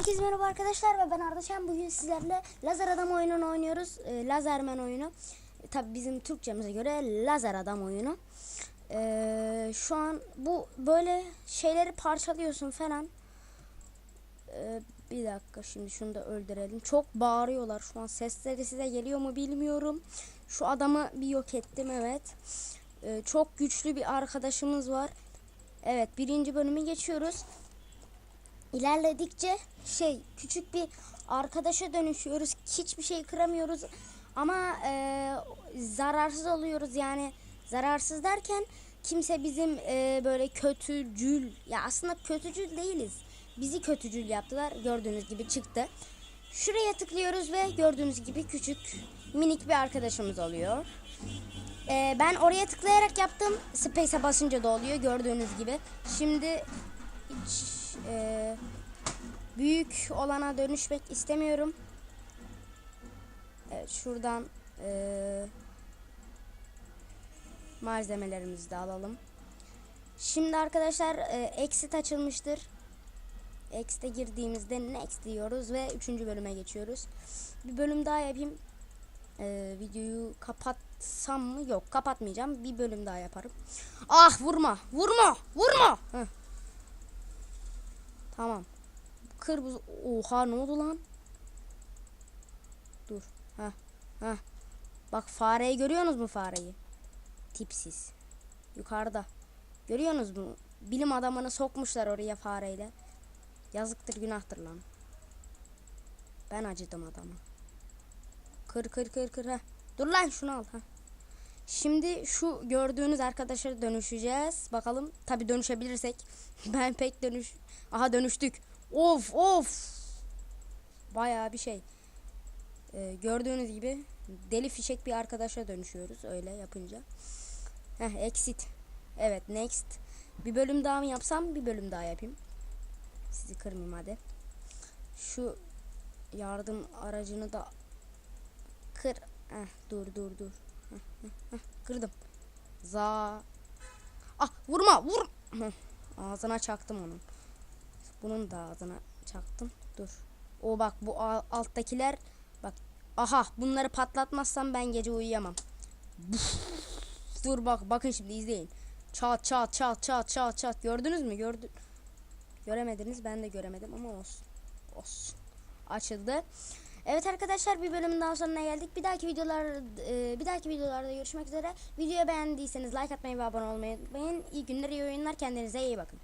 Herkese merhaba arkadaşlar ve ben Ardaşan. Bugün sizlerle Lazer Adam oyununu oynuyoruz. E, Lazerman oyunu. E, Tabi bizim Türkçemize göre Lazer Adam oyunu. E, şu an bu böyle şeyleri parçalıyorsun falan. E, bir dakika şimdi şunu da öldürelim. Çok bağırıyorlar şu an. Sesleri size geliyor mu bilmiyorum. Şu adamı bir yok ettim evet. E, çok güçlü bir arkadaşımız var. Evet birinci bölümü geçiyoruz ilerledikçe şey küçük bir arkadaşa dönüşüyoruz. Hiçbir şey kıramıyoruz ama e, zararsız oluyoruz yani zararsız derken kimse bizim e, böyle kötücül ya aslında kötücül değiliz. Bizi kötücül yaptılar. Gördüğünüz gibi çıktı. Şuraya tıklıyoruz ve gördüğünüz gibi küçük minik bir arkadaşımız oluyor. E, ben oraya tıklayarak yaptım. Space'e basınca da oluyor gördüğünüz gibi. Şimdi e, büyük olana dönüşmek istemiyorum. Evet şuradan e, malzemelerimizi de alalım. Şimdi arkadaşlar e, exit açılmıştır. Exit'e girdiğimizde next diyoruz ve 3. bölüme geçiyoruz. Bir bölüm daha yapayım. E, videoyu kapatsam mı? Yok kapatmayacağım. Bir bölüm daha yaparım. Ah vurma vurma vurma. Heh. Tamam. Kırmızı. Oha ne oldu lan? Dur. Ha. Ha. Bak fareyi görüyorsunuz mu fareyi? Tipsiz. Yukarıda. Görüyorsunuz mu? Bilim adamını sokmuşlar oraya fareyle. Yazıktır günahtır lan. Ben acıdım adama. Kır kır kır kır ha. Dur lan şunu al ha. Şimdi şu gördüğünüz arkadaşa dönüşeceğiz. Bakalım tabi dönüşebilirsek. Ben pek dönüş. Aha dönüştük. Of of. Bayağı bir şey. Ee, gördüğünüz gibi deli fişek bir arkadaşa dönüşüyoruz öyle yapınca. Heh exit. Evet next. Bir bölüm daha mı yapsam? Bir bölüm daha yapayım. Sizi kırmayayım hadi. Şu yardım aracını da kır. Heh, dur dur dur. Kırdım. Za. Ah vurma vur. Ağzına çaktım onun. Bunun da ağzına çaktım. Dur. O bak bu alttakiler bak. Aha bunları patlatmazsam ben gece uyuyamam. Dur bak bakın şimdi izleyin. Çat çat çat çat çat çat. Gördünüz mü? Gördü. Göremediniz. Ben de göremedim ama olsun. Olsun. Açıldı. Evet arkadaşlar bir bölümün daha sonuna geldik. Bir dahaki videolar e, bir dahaki videolarda görüşmek üzere. Videoyu beğendiyseniz like atmayı ve abone olmayı unutmayın. İyi günler, iyi oyunlar. Kendinize iyi bakın.